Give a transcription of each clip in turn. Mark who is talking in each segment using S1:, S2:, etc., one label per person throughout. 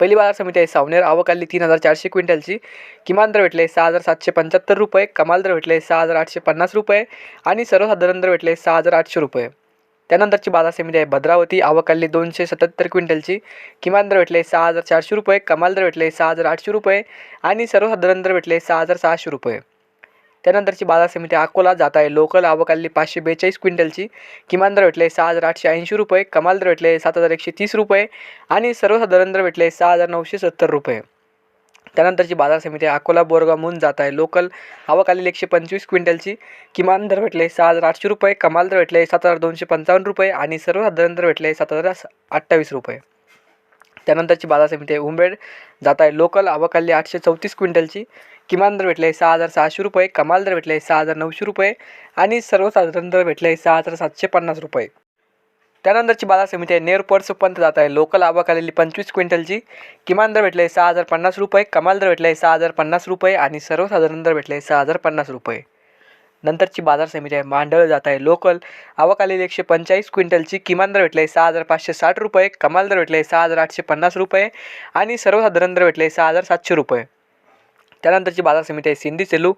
S1: पहिली बाजार समिती आहे. सावनेर आवक आली तीन हजार चारशे क्विंटलची. किमान दर भेटले सहा हजार सातशे पंच्याहत्तर रुपये. कमाल दर भेटले सहा हजार आठशे पन्नास रुपये. आणि सर्वसाधारण दर भेटले सहा हजार आठशे रुपये. त्यानंतरची बाजार समिती आहे भद्रावती. आवक आली दोनशे सत्याहत्तर क्विंटलची. किमान दर भेटले सहा हजार चारशे रुपये. कमाल दर भेटले सहा हजार आठशे रुपये. आणि सर्वसाधारण दर भेटले सहा हजार सहाशे रुपये. त्यानंतरची बाजार समिती अकोला जात आहे. लोकल आवकाली पाचशे बेचाळीस क्विंटलची किमान दर भेटले सहा हजार आठशे ऐंशी रुपये कमाल दर भेटले सात हजार एकशे तीस रुपये आणि सर्वसाधारण दर भेटले सहा हजार नऊशे सत्तर रुपये. त्यानंतरची बाजार समिती अकोला बोरगावहून म्हणून जात आहे. लोकल आवक आलेली एकशे पंचवीस क्विंटलची किमान दर भेटले सहा हजार आठशे रुपये कमाल दर भेटले सात हजार दोनशे पंचावन्न रुपये आणि सर्वसाधारण दर भेटले सात हजार अठ्ठावीस रुपये. त्यानंतरची बाजार समिती आहे. उंबेड जात आहे. लोकल आवक आठशे चौतीस क्विंटलची. किमान दर भेटले सहा हजार सहाशे रुपये. कमाल दर भेटले सहा हजार नऊशे रुपये. आणि सर्वसाधारण दर भेटले सहा हजार सातशे पन्नास रुपये. त्यानंतरची बाजार समिती आहे. नेरपर्स पंत जात आहे. लोकल आवक आलेली पंचवीस क्विंटलची. किमान दर भेटले सहा हजार पन्नास रुपये. कमाल दर भेटले सहा हजार पन्नास रुपये. आणि सर्वसाधारण दर भेटले सहा हजार पन्नास रुपये. नंतरची बाजार समिती आहे मांडळ जात आहे लोकल आवक आलेली एकशे पंचेचाळीस क्विंटलची किमान दर भेटले सहा हजार पाचशे साठ रुपये कमाल दर भेटले सहा हजार आठशे पन्नास रुपये आणि सर्वसाधारण दर भेटले सहा हजार सातशे रुपये. त्यानंतरची बाजार समिती आहे सिंधी सेलू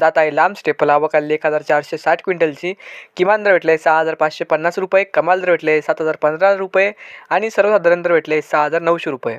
S1: जात आहे लांब स्टेपल आवक आलेली एक हजार चारशे साठ क्विंटलची किमान दर भेटले सहा हजार पाचशे पन्नास रुपये कमाल दर भेटले सात हजार पंधरा रुपये आणि सर्वसाधारण दर भेटले सहा हजार नऊशे रुपये.